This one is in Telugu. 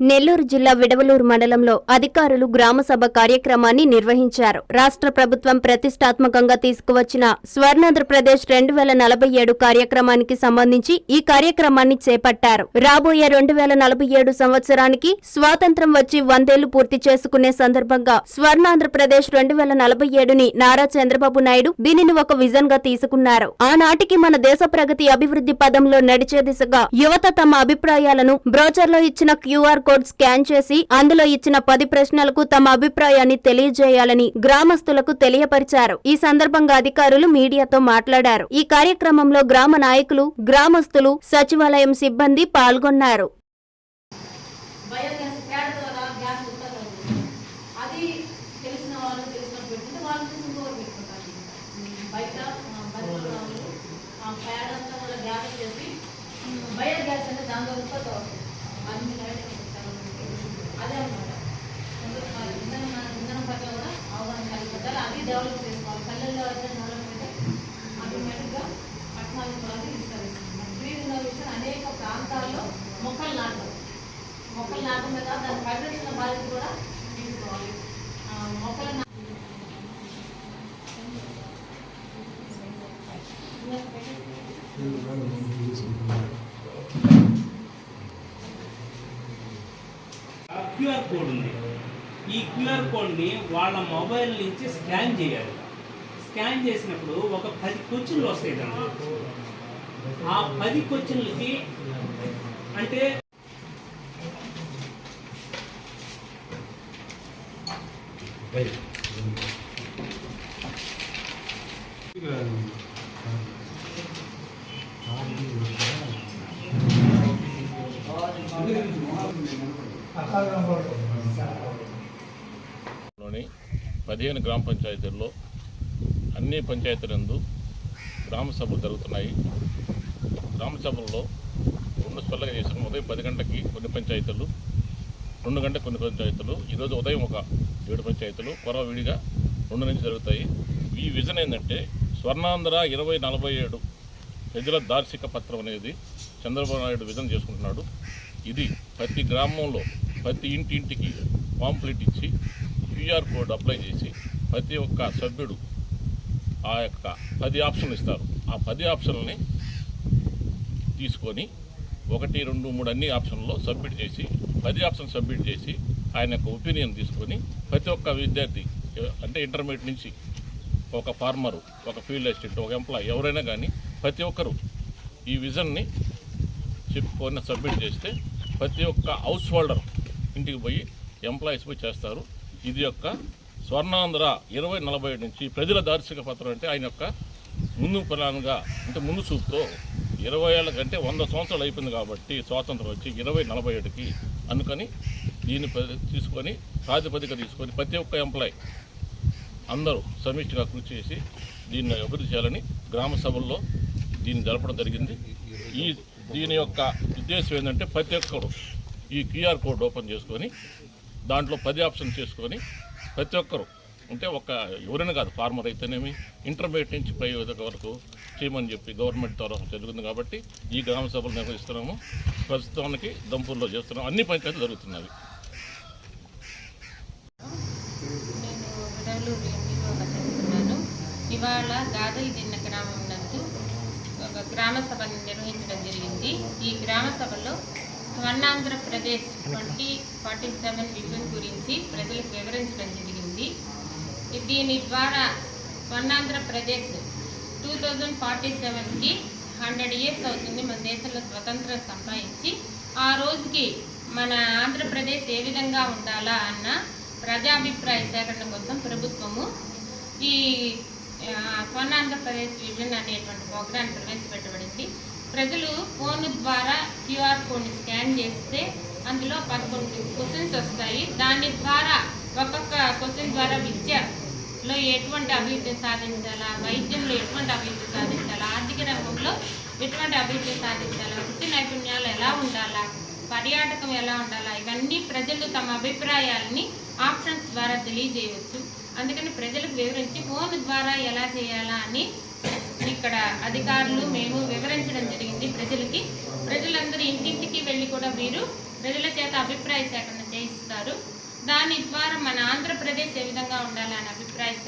నెల్లూరు జిల్లా విడవలూరు మండలంలో అధికారులు గ్రామసభ కార్యక్రమాన్ని నిర్వహించారు. రాష్ట్ర ప్రభుత్వం ప్రతిష్టాత్మకంగా తీసుకువచ్చిన స్వర్ణాంధ్రప్రదేశ్ రెండు వేల నలభై ఏడు కార్యక్రమానికి సంబంధించి ఈ కార్యక్రమాన్ని చేపట్టారు. రాబోయే రెండు వేల నలభై ఏడు సంవత్సరానికి స్వాతంత్రం వచ్చి వందేళ్ళు పూర్తి చేసుకునే సందర్భంగా స్వర్ణాంధ్రప్రదేశ్ రెండు వేల నలభై ఏడుని నారా చంద్రబాబు నాయుడు దీనిని ఒక విజన్గా తీసుకున్నారు. ఆనాటికి మన దేశ ప్రగతి అభివృద్ధి పదంలో నడిచే దిశగా యువత తమ అభిప్రాయాలను బ్రోచర్లో ఇచ్చిన క్యూఆర్ కోడ్ స్కాన్ చేసి అందులో ఇచ్చిన పది ప్రశ్నలకు తమ అభిప్రాయాన్ని తెలియజేయాలని గ్రామస్తులకు తెలియపరిచారు. ఈ సందర్భంగా అధికారులు మీడియాతో మాట్లాడారు. ఈ కార్యక్రమంలో గ్రామ నాయకులు గ్రామస్తులు సచివాలయం సిబ్బంది పాల్గొన్నారు. బయోగ్యాస్ బయట చేసి బయోగ్యాస్ అంటే దాంట్లో ఉత్పత్తి అవుతుంది. అన్ని లైట్ అదే అనమాట ఇంధనం ఇంధనం పట్ల కూడా అవగాహన కలిగి పెట్టాలి అది డెవలప్ చేసుకోవాలి పల్లెల్లో అయితే డెవలప్ అయితే ఆటోమేటిక్గా పట్టణాలకు కూడా అది విస్తరిస్తుంది గ్రీన్ ఇన్నోవేషన్ అనేక ప్రాంతాల్లో మొక్కలు నాటడం మొక్కలు నాటడం మీద దాని పరిరక్షణ బాధ్యత కూడా తీసుకోవాలి ఆ, మొక్కలు నా- క్యూఆర్ కోడ్ ఉంది. ఈ క్యూఆర్ కోడ్ని వాళ్ళ మొబైల్ నుంచి స్కాన్ చేయాలి. స్కాన్ చేసినప్పుడు ఒక పది క్వశ్చన్లు వస్తాయి దాంట్లో. ఆ పది క్వశ్చన్లకి అంటే లోని పదిహేను గ్రామ పంచాయతీల్లో అన్ని పంచాయతీలందు గ్రామ సభలు జరుగుతున్నాయి. గ్రామ సభల్లో రెండు స్పెల్లగా చేసిన ఉదయం పది గంటకి కొన్ని పంచాయతీలు రెండు గంటలకు కొన్ని పంచాయతీలు. ఈరోజు ఉదయం ఒక ఏడు పంచాయతీలు కొరవ విడిగా రెండు నుంచి జరుగుతాయి. ఈ విజన్ ఏంటంటే స్వర్ణాంధ్ర ఇరవై నలభై ఏడు ప్రజల దార్శిక పత్రం అనేది చంద్రబాబు నాయుడు విజన్ చేసుకుంటున్నాడు. ఇది ప్రతి గ్రామంలో ప్రతి ఇంటింటికి పాంప్లెట్ ఇచ్చి క్యూఆర్ కోడ్ అప్లై చేసి ప్రతి ఒక్క సభ్యుడు ఆ యొక్క పది ఆప్షన్లు ఇస్తారు. ఆ పది ఆప్షన్లని తీసుకొని ఒకటి రెండు మూడు అన్ని ఆప్షన్లో సబ్మిట్ చేసి పది ఆప్షన్ సబ్మిట్ చేసి ఆయన యొక్క ఒపీనియన్ తీసుకొని ప్రతి ఒక్క విద్యార్థి అంటే ఇంటర్మీడియట్ నుంచి ఒక ఫార్మరు ఒక ఫీల్డ్ అసిస్టెంట్ ఒక ఎంప్లాయ్ ఎవరైనా కానీ ప్రతి ఒక్కరు ఈ విజన్ని చెప్పుకొని సబ్మిట్ చేస్తే ప్రతి ఒక్క హౌస్ హోల్డర్ ఇంటికి పోయి ఎంప్లాయీస్ పోయి చేస్తారు. ఇది యొక్క స్వర్ణాంధ్ర ఇరవై నలభై ఏడు నుంచి ప్రజల దార్శిక పత్రం అంటే ఆయన యొక్క ముందు ప్లాన్గా అంటే ముందు చూపుతో ఇరవై ఏళ్ళ కంటే వంద సంవత్సరాలు అయిపోయింది కాబట్టి స్వాతంత్రం వచ్చి ఇరవై నలభై ఏడుకి అందుకని దీన్ని తీసుకొని ప్రాతిపదిక తీసుకొని ప్రతి ఒక్క ఎంప్లాయ్ అందరూ సమిష్టిగా కృషి చేసి దీన్ని అభివృద్ధి చేయాలని గ్రామ సభల్లో దీన్ని జరపడం జరిగింది. ఈ దీని యొక్క ఉద్దేశం ఏంటంటే ప్రతి ఒక్కరు ఈ క్యూఆర్ కోడ్ ఓపెన్ చేసుకొని దాంట్లో పది ఆప్షన్ చేసుకొని ప్రతి ఒక్కరు అంటే ఒక ఎవరైనా కాదు ఫార్మర్ అయితేనేమి ఇంటర్మీడియట్ నుంచి పై వరకు చేయమని చెప్పి గవర్నమెంట్ ద్వారా జరుగుతుంది కాబట్టి ఈ గ్రామ సభలు నిర్వహిస్తున్నాము. ప్రస్తుతానికి దంపూర్లో చేస్తున్నాం అన్ని పంచాయతీలు జరుగుతున్నవి. ఇవాళ గాదల్ దిన్న గ్రామం నందు ఒక గ్రామ సభను నిర్వహించడం జరిగింది. ఈ గ్రామ సభలో Swarnandhrapradesh twenty forty seven vision గురించి ప్రజలకు వివరించడం జరిగింది. దీని ద్వారా స్వర్ణాంధ్రప్రదేశ్ టూ థౌజండ్ ఫార్టీ సెవెన్కి హండ్రెడ్ ఇయర్స్ అవుతుంది. మన దేశంలో స్వతంత్రం సంపాదించి ఆ రోజుకి మన ఆంధ్రప్రదేశ్ ఏ విధంగా ఉండాలా అన్న ప్రజాభిప్రాయ సేకరణ కోసం ప్రభుత్వము ఈ ఆ, స్వర్ణాంధ్రప్రదేశ్ విజన్ అనేటువంటి ప్రోగ్రాం ప్రవేశపెట్టబడింది. ప్రజలు ఫోన్ ద్వారా క్యూఆర్ కోడ్ని స్కాన్ చేస్తే అందులో పదకొండు క్వశ్చన్స్ వస్తాయి. దాని ద్వారా ఒక్కొక్క క్వశ్చన్ ద్వారా విద్యలో ఎటువంటి అభివృద్ధి సాధించాలా వైద్యంలో ఎటువంటి అభివృద్ధి సాధించాలా ఆర్థిక రంగంలో ఎటువంటి అభివృద్ధి సాధించాలా వృత్తి నైపుణ్యాలు ఎలా ఉండాలా పర్యాటకం ఎలా ఉండాలా ఇవన్నీ ప్రజలు తమ అభిప్రాయాలని ఆప్షన్స్ ద్వారా తెలియజేయవచ్చు అందుకని ప్రజలకు వివరించి ఫోన్ ద్వారా ఎలా చేయాలా అని ఇక్కడ అధికారులు మేము వివరించడం జరిగింది ప్రజలకి. ప్రజలందరూ ఇంటింటికి వెళ్ళి కూడా మీరు ప్రజల చేత అభిప్రాయ సేకరణ చేయిస్తారు. దాని ద్వారా మన ఆంధ్రప్రదేశ్ ఏ విధంగా ఉండాలనే అభిప్రాయం